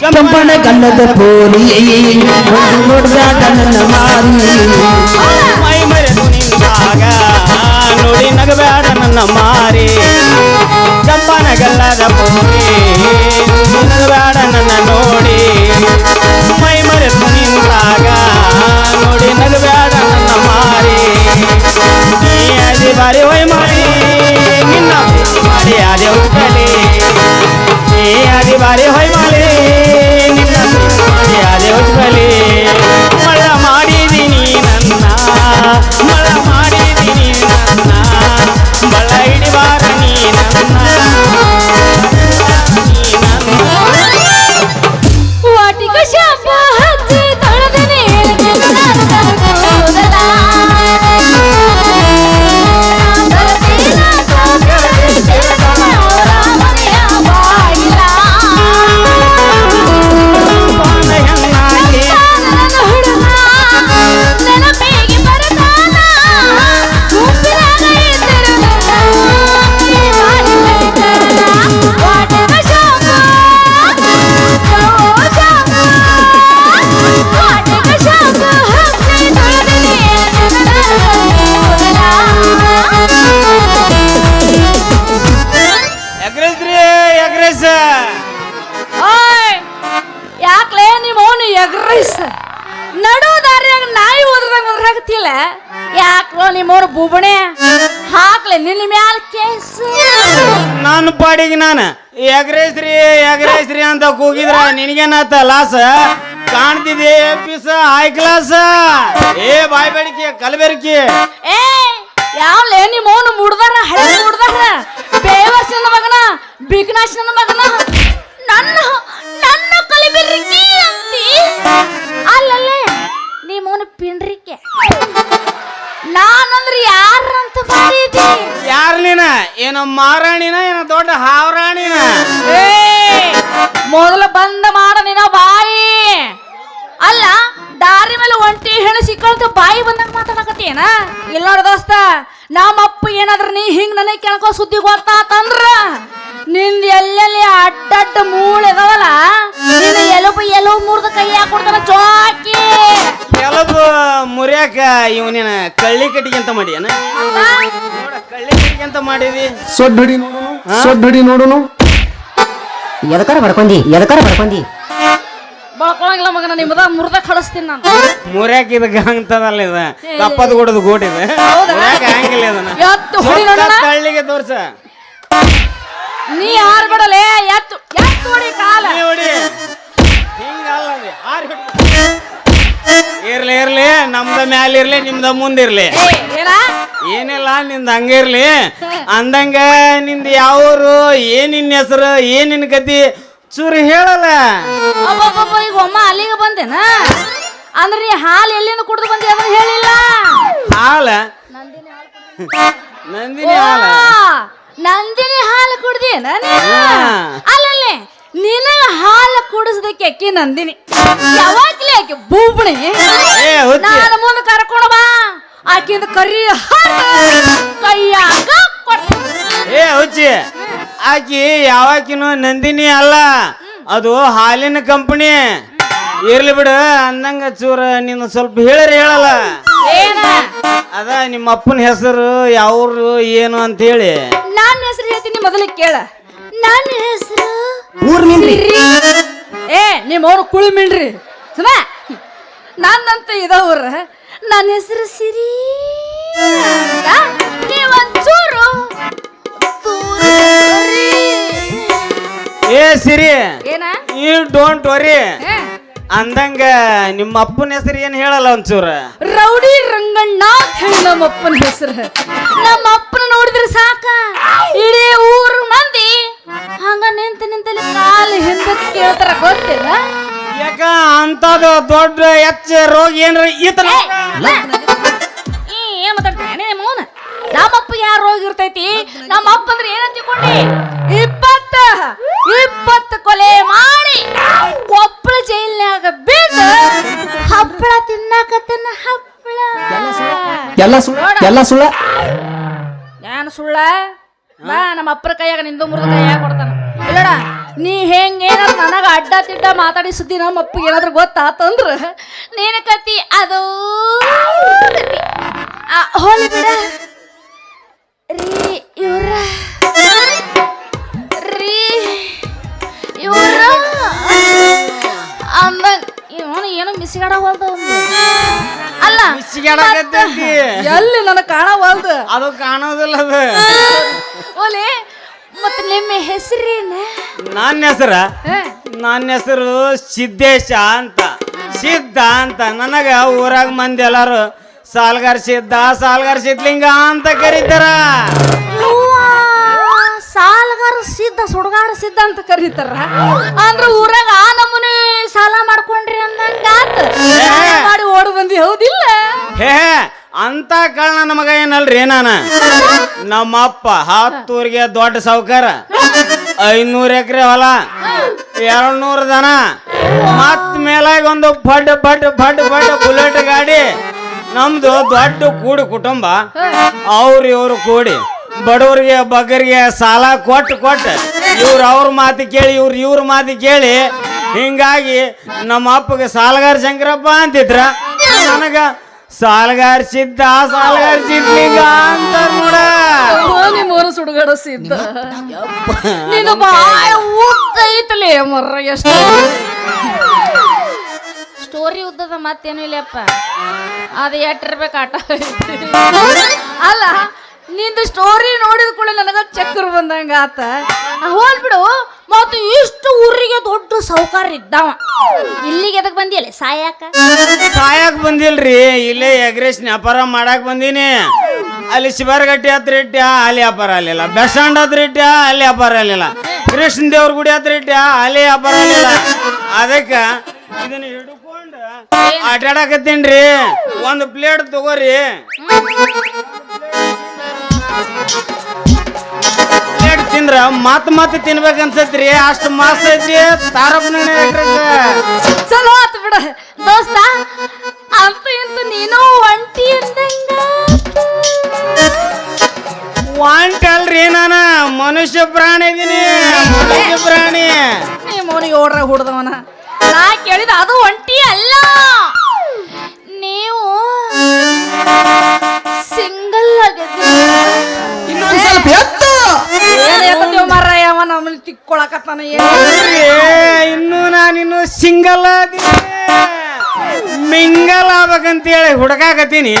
ಕೆಂಪನ ಕನ್ನದ ಪೋಲಿ ನೋಡ್ಬ್ಯಾಡ ನನ್ನ ಮಾರಿ ಮೈ ಮರೆತು ನಿಂತಾಗ ನೋಡಿ ನಗಬೇಡ ನನ್ನ ಮಾರಿ ಕೆಂಪನ ಗಲ್ಲದ ಪೋರಿ ನಡು ದಾರಿಯಾಗ ನಾಯಿ ಓದ್ರಂಗ ಓದ್ರಾಗತ್ತಿಲ್ಲ ಯಾಕೋ ನಿಮ್ಮವ್ರ ಬುಬಣೆ? ಹಾಕ್ಲೆ ನಿನ್ನ ಮ್ಯಾಲ ಕೇಸ್. ನಾನು ಪಾಡಿಗೆ ನಾನು. ಎಗ್ರೇಸ್ರಿ ರೀ ಎಗ್ರೆಸ್ ಅಂತ ಕೂಗಿದ್ರ ನಿನಗೇನಾತ ಲಾಸ? ಕಾಣ್ತಿದೆ ಪಿಸ? ಹೈ ಕ್ಲಾಸ್ ಏ ಬಾಯ್ ಬೇಡಿಕೆ ಕಲಬೆರಿಕೆ ಏ ಯಾವ್ಲೆ ನಿಮ್ಮ ಅವನು ಮುಡ್ದಾರ ಹಳೆ ಮುಡ್ದಾರ? ಬೇವರ್ಸಿನ ಮಗನ ಬಿಗ್ನಾಶನ ಮಗನ? ನನ್ನ ನನ್ನ ಕಲಿಬಿರ್ರಿಕಿ ಅಂತಿ. ಅಲ್ಲಲ್ಲೇ ನಾನಂದ್ರೆ ಯಾರಂತ ಮಾಡಿದಿ ಯಾರ್ ನೀನ? ಏನೋ ಮಾರಾಣಿನ ಏನೋ ದೊಡ್ಡ ಹಾವರಾಣಿನ. ಏ ಮೊದಲು ಬಂದ ಮಾಡ ನಿನ್ನ ಬಾಯಿ. ಅಲ್ಲ ದಾರಿ ಮೇಲೆ ಒಂಟಿ ಹೆಣ್ಣು ಸಿಕ್ಕಂತ ಬಾಯಿ ಬಂದಾಗ ಮಾತಾಡಕತ್ತೇನ ಇಲ್ಲ ನೋಡು ದೋಸ್ತ ನಮ್ಮಪ್ಪ ಏನಾದ್ರ ನೀ ಹಿಂಗ್ ನನಗೆ ಕೇಳ್ಕೊ ಸುದ್ದಿ ಗೊತ್ತಾತಂದ್ರ ನಿಂದ ಎಲ್ಲೆಲ್ಲಿ ಅಡ್ಡಡ್ಡ ಮೂಳೆ ಇದಾವಲ್ಲ ನಿನ್ನ ಎಲುಬು ಎಲುಬು ಮುರಿದ ಕೈ ಹಾಕೊಡ್ತಾನ ಚೋಕಿ. ಮುರಿಯಾಕ ಇವನೇನ ಕಳ್ಳಿ ಕಟ್ಟಿಗೆ ಅಂತ ಮಾಡಿ ಏನ ನೋಡ ಕಳ್ಳಿ ಕಟ್ಟಿಗೆ ಅಂತ ಮಾಡಿದಿ. ಸೊಡ್ಡು ಹಿಡಿ ನೋಡುನು ಸೊಡ್ ಹಿಡಿ ನೋಡುನು. ಎದಕಾರ ಬಡ್ಕೊಂಡಿ ಎದಕಾರ ಬಡ್ಕೊಂಡಿ? ಬಳ್ಕೊಳಂಗಿಲ್ಲ ಮಗನ ನಿಮ್ಮದ ಮುರ್ದ ಕಳಿಸ್ತೀನಿ ನಾನು. ಮುರ್ಯಾಕ ಇದಕ್ಕೆ ಹಂಗತದಲ್ಲ ಇದು? ಕಪ್ಪದ ಗುಡದ ಗೋಟ್ ಇದು. ಹೌದಾ? ಮುರಿಯಾಕ ಹಂಗಿಲ್ಲ ಇದನ್ನ. ಎತ್ತು ಹೊಡಿ ನೋಡೋಣ ಕಳ್ಳಿಗೆ ತೋರ್ಸ. ನೀ ಯಾರು ಬಿಡಲೇ? ಎತ್ತು ಎತ್ತು ಹೊಡಿ ಕಾಲ. ನೀ ಹೊಡಿ. ಹಿಂಗಲ್ಲ ಅದು. ಹಿಡ್ಕೊ ಹೊಡಿ. ಇರ್ಲಿ ಇರ್ಲಿ ನಮ್ದ ಮ್ಯಾಲ ಇರ್ಲಿ ನಿಮ್ದ ಮುಂದಿರ್ಲಿ ಏನಿಲ್ಲ ನಿಂದ ಹಂಗಿರ್ಲಿ ಅಂದಂಗ ನಿಂದ ಯಾವೂರು ಏನಿನ್ ನಿನ್ನ ಹೆಸರು ಏನಿನ್ ನಿನ್ ಗತಿ ಚೂರು ಹೇಳಲ್ಲ. ಈಗ ಒಮ್ಮ ಅಲ್ಲಿಗೆ ಬಂದೇನ? ಅಂದ್ರೆ ನೀ ಹಾಲು ಎಲ್ಲಿಂದ ಕುಡ್ದು ಬಂದೆ ಅದನ್ನ ಹೇಳಿಲ್ಲ? ಹಾಲ? ನಂದಿನಿ ಹಾಲ ನಂದಿನಿ ಹಾಲು. ಕುಡ್ದೇನ? ಅಲ್ಲಲ್ಲೇ ನಿನಗ ಹಾಲು ಕುಡಿಸದಕ್ಕೆ ಅಕ್ಕಿ ನಂದಿನಿ. ಯಾವಾಗ್ಲೇ ಆಕೆ ಬೂಬಣಿ. ಏ ಹುಚ್ಚಿ. ನಾನು ಮುಂದೆ ಕರ್ಕೊಂಡು ಬಾ. ಆಕಿಂದ ಕರಿ ಕೈಯಾಗ ಕೊಡ್ತೀನಿ. ಏ ಹುಚ್ಚಿ. ಆಕಿ ಯಾವಾಕಿನು ನಂದಿನಿ ಅಲ್ಲ. ಅದು ಹಾಲಿನ ಕಂಪನಿ. ಇರ್ಲಿ ಬಿಡು ಅಂದಂಗ ಚೂರ ನೀನು ಸ್ವಲ್ಪ ಹೇಳ್ರಿ ಹೇಳಲ್ಲ. ಏನ? ಅದ ನಿಮ್ಮ ಅಪ್ಪನ ಹೆಸರು ಯಾವ್ರು ಏನು ಅಂತ ಹೇಳಿ ನನ್ನ ಹೆಸರು ಹೇಳ್ತೀನಿ ಮೊದಲಿಗೆ ಕೇಳ. ನನ್ನ ಹೆಸರು ಊರ್ ನಿನ್ರಿ ಏ ನಿಮ್ಮ ಅವ್ರು ಕುಳಿ ಮಿಣ್ರಿ ಸುಮ ನನ್ನಂತ ಇದವ್ರ ನನ್ನ ಹೆಸರು ಸಿರಿ ಅಂತ ನೀವೊಂಚೂರು ದೂರ ಸರಿ. ಏ ಸಿರಿ ಏನ ಯು ಡೋಂಟ್ ವರಿ ಏ, ಅಂದಂಗ ನಿಮ್ಮ ಅಪ್ಪನ ಹೆಸರು ಏನು ಹೇಳಲ್ಲ ಒಂಚೂರ ರೌಡಿ ರಂಗಣ್ಣ ಅಂತ ಹೇಳಿ ನಮ್ಮ ಅಪ್ಪನ ಹೆಸರು ನಮ್ಮ ಅಪ್ಪನ ನೋಡಿದ್ರೆ ಸಾಕ ಇಡೀ ಊರು ಮಂದಿ ಹಂಗ ನಿಂತ ನಿಂತಲ್ಲಿ ಕಾಲು ಹಿಂದಕ್ಕೆ ಕೇಳ್ತಾರ ಗೊತ್ತಿಲ್ಲ? ಯಾಕ ಅಂತದ ದೊಡ್ಡ ಎಚ್ಚ ರೋಗ ಏನ್ರ ಈತನ? ಈ ಏನ್ ಮಾತಾಡ್ತೀನಿ ಮೌನ ನಮ್ಮಪ್ಪ ಯಾರು ರೋಗ ಇರ್ತೈತಿ? ನಮ್ಮ ಅಪ್ಪ ಅಂದ್ರೆ ಏನಂತ ತಿಳ್ಕೊಂಡಿ ಇಪ್ಪತ್ತ ಇಪ್ಪತ್ತು ಕೊಲೆ ಮಾಡಿ ಕೊಪ್ಪಳ ಜೈಲ್ನ್ಯಾಗ ಬಿದ್ದು ಹಪ್ಪಳ ತಿನ್ನಾಕತ್ತನ ಹಪ್ಪಳ. ಎಲ್ಲ ಸುಳ್ಳ ಎಲ್ಲ ಸುಳ್ಳ ಏನು ಸುಳ್ಳ? ಬಾ ನಮ್ಮ ಅಪ್ಪರ ಕೈಯಾಗ ನಿಂದು ಮುರಿದ ಕೈಯಾಗ ಕೊಡ್ತಾನ. ಇಲ್ಲಡ ನೀ ಹೆಂಗೇನಾದ್ರು ನನಗ ಅಡ್ಡ ತಿಡ್ಡ ಮಾತಾಡಿ ಸುದ್ದಿ ನಮ್ಮ ಅಪ್ಪಗೆ ಏನಾದ್ರು ಗೊತ್ತಾತಂದ್ರ? ನೀನ ಕತಿ ಅದು ಹೋಲಿ ಬಿಡ. ರೀ ಇವ್ರ. ರೀ ಇವ್ರ. ಅಂದ ಇವನು ಏನು ಹೋದ ಅಲ್ಲ. ಎಲ್ಲಿ ನನಗೆ ಕಾಣವಲ್ದು ಅದು ಕಾಣೋದಿಲ್ಲ ಅದು. ಓಲೆ ಮತ್ತೆ ನಿಮ್ಮ ಹೆಸರೇನ ನನ್ನ ಹೆಸರ? ನನ್ನ ಹೆಸರು ಸಿದ್ದೇಶ ಅಂತ. ಸಿದ್ಧ ಅಂತ. ನನಗ ಊರಾಗ ಮಂದಿ ಎಲ್ಲಾರು ಸಾಲ್ಗಾರ್ ಸಿದ್ಧ ಸಾಲ್ಗಾರ್ ಸಿದ್ಲಿಂಗ ಅಂತ ಕರೀತಾರ. ಸಾಲಗಾರ ಸಿದ್ಧ ಸುಡ್ಗಾರ ಸಿದ್ಧ ಅಂತ ಕರೀತಾರ. ಅಂದ್ರ ಊರಾಗ ಆ ನಮೂನಿ ಸಾಲ ಮಾಡ್ಕೊಂಡ್ರಿ ಅಂದಂಗ ಮಾಡಿ ಓಡ್ ಬಂದಿ ಹೌದಿಲ್ಲ? ಹೇ. ಅಂತ ಕಾರಣ ನಮಗ ಮಗ ಏನಲ್ರಿ ನಾನ? ನಮ್ಮಪ್ಪ ಹತ್ತೂರಿಗೆ ದೊಡ್ಡ ಸಾವುಕಾರ, ಐನೂರು ಎಕರೆ ಹೊಲ ಎರಡ್ ನೂರ ದನ ಮತ್ ಮೇಲಾಗ ಒಂದು ಬಡ್ ಬಡ್ ಬಡ್ ಬಡ್ ಬುಲೆಟ್ ಗಾಡಿ, ನಮ್ದು ದೊಡ್ಡ ಕೂಡು ಕುಟುಂಬ. ಅವ್ರು ಇವ್ರು ಕೂಡಿ ಬಡವರಿಗೆ, ಬಗ್ಗರಿಗೆ ಸಾಲ ಕೊಟ್ಟು ಕೊಟ್ಟು ಇವ್ರ ಅವ್ರ ಮಾತು ಕೇಳಿ, ಇವ್ರ ಇವ್ರ ಮಾತು ಕೇಳಿ ಹಿಂಗಾಗಿ ನಮ್ಮ ಅಪ್ಪಗೆ ಸಾಲಗಾರ ಶಂಕರಪ್ಪ ಅಂತಿದ್ರ, ನನಗ ಸಾಲಗಾರ ಸಿದ್ಧ ಸಾಲಗಾರ ಸಿದ್ಲಿಂಗ ಅಂತ ನೋಡ. ನಿಮ್ಮೂರು ಸುಡುಗಾಡ ಸಿದ್ಧ. ನೀನು ಬಾಳ ಉದ್ದ ಐತಲೇ ಮರ್ರ ಎಷ್ಟು. ಸ್ಟೋರಿ ಉದ್ದದ ಮತ್ತೇನು ಇಲ್ಲಪ್ಪ. ಅದು ಎಟ್ಟಿರ್ಬೇಕು ಆಟ. ಅಲ್ಲ ನಿಂದು ಸ್ಟೋರಿ ನೋಡಿದ ಕೂಡ ನನಗ ಚಕ್ರ ಬಂದಂಗ ಆತ ಹೋಲ್ ಬಿಡು. ಮತ್ತು ಇಷ್ಟು ಊರಿಗೆ ದೊಡ್ಡ ಸೌಕಾರ ಇದ್ದಾವ. ಇಲ್ಲಿಗೆ ಎದಕ್ ಬಂದಿಲ್ಲ ಸಾಯಾಕ? ಸಾಯಕ್ ಬಂದಿಲ್ರಿ. ಇಲ್ಲೇ ಎಗ್ರೆಸ್ ವ್ಯಾಪಾರ ಮಾಡಕ್ ಬಂದೀನಿ. ಅಲ್ಲಿ ಶಿವರಗಟ್ಟಿ ಹತ್ರ ಇಟ್ಟ ಅಲ್ಲಿ ವ್ಯಾಪಾರ ಅಲ್ಲಿಲ್ಲ ಬೆಸಾಂಡ್ ಹತ್ರ ಇಟ್ಟ ಅಲ್ಲಿ ವ್ಯಾಪಾರ ಅಲ್ಲಿಲ್ಲ ಕೃಷ್ಣ ದೇವ್ರ ಗುಡಿ ಹತ್ರ ಇಟ್ಟ ಅಲ್ಲಿ ವ್ಯಾಪಾರ ಅಲ್ಲಿಲ್ಲ ಅದಕ್ಕೆ ಇದನ್ನ ಹಿಡ್ಕೊಂಡು ಆಟಾಡಕತ್ತೀನ್ರಿ. ಒಂದು ಪ್ಲೇಟ್ ತಗೋರಿ. ತಿಂದ್ರ ಮತ್ ಮತ್ ತಿನ್ಬೇಕು ಅನ್ಸತ್ರಿ. ಅಷ್ಟು ಮಸ್ತ್ ಐತಿ ತಾರಪ್ಪನ ಚಲೋ ಆತು ಬಿಡ. ದೋಸ್ತ ಅಂತ ಇಂತ ನೀನು ಒಂಟಿ ಅಂದಂಗ. ವಾಂಟ್ ಅಲ್ರಿ ನಾನ. ಮನುಷ್ಯ ಪ್ರಾಣಿ ಇದೀನಿ. ಮನುಷ್ಯ ಪ್ರಾಣಿ. ನೀ ಮೋನಿ ಓಡ್ರ ಹುಡ್ದವನ. ನಾ ಕೇಳಿದ ಅದು ಒಂಟಿ ಅಲ್ಲ. ಅಲ್ರಿ, ಇನ್ನು ನಾನಿನ್ನು ಸಿಂಗಲ್ ಮಿಂಗಲ್ ಆಗ್ಬೇಕಂತೇಳಿ ಹುಡುಕಾಕತ್ತೀನಿ.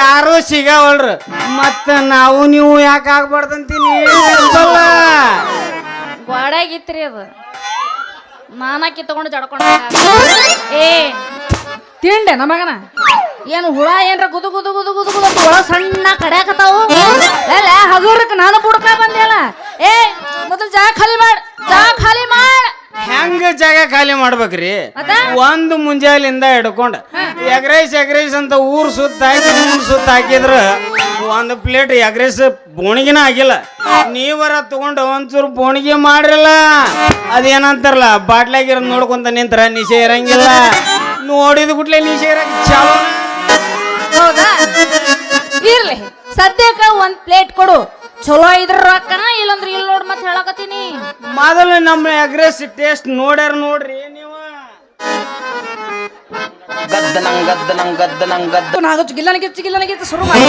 ಯಾರು ಸಿಗವಲ್ರು. ಮತ್ತ ನಾವು ನೀವು ಯಾಕೆ ಆಗ್ಬಾರ್ದಂತೀನಿ. ಗೋಡಾಗಿತ್ರಿ ಅದು. ನಾನಾಕಿ ತಗೊಂಡು ಜಡ್ಕೊಂಡ ಏ ತಿಂಡೆ ನಮಗನ ಏನು ಹುಳ ಏನ್ರ ಗುದು ಗುದು ಗುದು ಗುದು ಗುದು ಹುಳ ಸಣ್ಣ ಕಡ್ಯಾಕತ್ತಾವು ಎಲ್ಲ ಹಗುರಕ್ಕೆ ನಾನು ಬಂದೆ ಬಂದಿಯಲ್ಲ ಏ ಮೊದಲು ಜಾಗ ಖಾಲಿ ಮಾಡ್ ಜಾಗ ಖಾಲಿ ಮಾಡ್. ಹೆಂಗ ಜಾಗ ಖಾಲಿ ಮಾಡ್ಬೇಕ್ರಿ? ಒಂದ್ ಮುಂಜಾಲಿಂದ ಹಿಡ್ಕೊಂಡ್ ಎಗ್ರೈಸ್ ಎಗ್ರೈಸ್ ಅಂತ ಊರ್ ಸುತ್ತ ಹಾಕಿ ಸುತ್ತ ಹಾಕಿದ್ರ ಒಂದು ಪ್ಲೇಟ್ ಎಗ್ರೈಸ್ ಬೋಣಿಗಿನ ಆಗಿಲ್ಲ. ನೀವರ ತಗೊಂಡು ಒಂಚೂರು ಬೋಣಿಗೆ ಮಾಡ್ರಲ್ಲ. ಅದೇನಂತಾರಲ್ಲ ಬಾಟ್ಲಾಗಿರ ನೋಡ್ಕೊಂತ ನಿಂತರ ನಿಶೆ ಇರಂಗಿಲ್ಲ. ನೋಡಿದ ಗುಟ್ಲೆ ನಿಶೆ ಇರಂಗ ಚಾಲು ಸದ್ಯಕ್ಕ ಒಂದ್ ಪ್ಲೇಟ್ ಕೊಡು. ಚಲೋ ಇದ್ರ ರೊಕ್ಕನ ಇಲ್ಲಂದ್ರ ಇಲ್ಲ ನೋಡ್ ಮತ್ತೆ ಹೇಳಕತ್ತೀನಿ. ಮೊದಲು ನಮ್ಮ ಎಗ್ರೆಸ್ ಟೇಸ್ಟ್ ನೋಡ್ಯಾರ ನೋಡ್ರಿ ನೀವು. ನಾಗಚ್ಚು ಗಿಲ್ಲನಿಗೆ ಗಿಲ್ಲನಿಗೆ ಶುರು ಮಾಡಿ.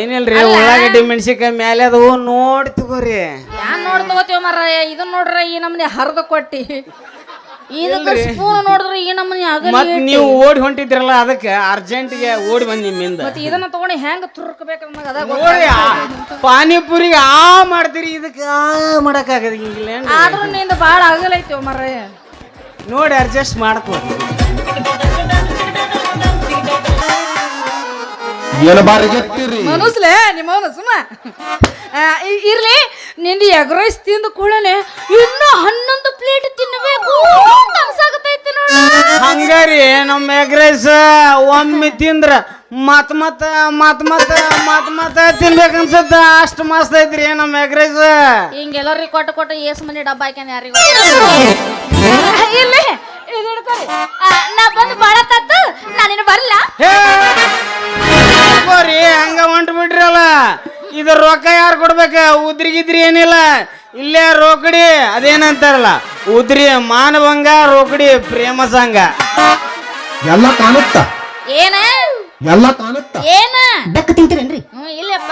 ಏನಿಲ್ರಿ ಉಳ್ಳಾಗಡ್ಡಿ ಮೆಣಸಿನ್ಕಾಯಿ ಮೇಲೆ ಅದು ನೋಡಿ ತಗೋರಿ. ಯಾನ್ ನೋಡ್ ತಗೋತೀವ ಮರ ಇದನ್ನ ನೋಡ್ರ ಈ ನಮ್ನೆ ಹರಿದ ಕೊಟ್ಟಿ. ಇದಕ್ಕ ಸ್ಪೂನ್ ನೋಡಿದ್ರೆ ಈ ನಮ್ಮನೆ ಆಗಲಿ ಮತ್ ನೀವು ಓಡಿ ಹೊಂಟಿದ್ರಲ್ಲ ಅದಕ್ಕೆ ಅರ್ಜೆಂಟ್ಗೆ ಓಡಿ ಬಂದ್ ನಿಮ್ಮಿಂದ ಮತ್ತೆ ಇದನ್ನ ತಗೊಂಡು ಹೆಂಗ್ ತುರ್ಕಬೇಕು ನಮಗೆ ಅದ ನೋಡಿ ಆ ಮಾಡ್ತೀರಿ ಇದಕ್ಕೆ ಆ ಮಾಡಕ್ ಆಗದಿಲ್ಲ ಆದ್ರೂ ನಿಂದ ಬಾಳ ಆಗಲೈತಿವ ಮರ ನೋಡಿ ಅಡ್ಜಸ್ಟ್ ಮಾಡ್ಕೋ. ಮನಸ್ಲೇ ನಿಮ್ಮ ಸುಮ್ಮ ಇರ್ಲಿ. ನಿಂದು ಎಗ್ ರೈಸ್ ತಿಂದ ಕೂಡನೆ ಇನ್ನೂ ಹನ್ನೊಂದು ಪ್ಲೇಟ್ ತಿನ್ನಬೇಕು ಅಂತ ಅನ್ಸಾಕತೈತಿ ನೋಡ. ಹಂಗಾರಿ ನಮ್ಮ ಎಗ್ ರೈಸ್ ಒಮ್ಮೆ ತಿಂದ್ರ ಮತ್ ಮತ್ ಮತ್ ಮತ್ ಮತ್ ಮತ್ ತಿನ್ಬೇಕು ಅನ್ಸತ್ತ ಅಷ್ಟು ಮಸ್ತ್ ಐತ್ರಿ ನಮ್ಮ ಎಗ್ ರೈಸ್ ಹಿಂಗೆಲ್ಲರಿಗೆ ಕೊಟ್ಟು ಕೊಟ್ಟು ಏಸ್ ಮನೆ ಡಬ್ಬ ಹಾಕ್ಯಾನ ಯಾರಿಗೂ? ಇರ್ಲಿ ಇದು ಹಿಡ್ಕೊರಿ ಆ, ಬಂದು ಬರಲ್ಲ ಇದು ರೊಕ್ಕ ಯಾರು ಕೊಡ್ಬೇಕ? ಉದ್ರಿಗಿದ್ರಿ ಏನಿಲ್ಲ. ಇಲ್ಲೇ ರೋಕಡಿ ಅದೇನಂತಾರಲ್ಲ ಉದ್ರಿ ಮಾನಭಂಗ ರೋಕಡಿ ಪ್ರೇಮ ಸಂಘ. ಎಲ್ಲ ಕಾಣುತ್ತ? ಏನ? ಎಲ್ಲ ಕಾಣುತ್ತ? ಏನ? ಬೆಕ್ಕ ತಿಂತೀರೇನ್ರಿ? ಇಲ್ಲಪ್ಪ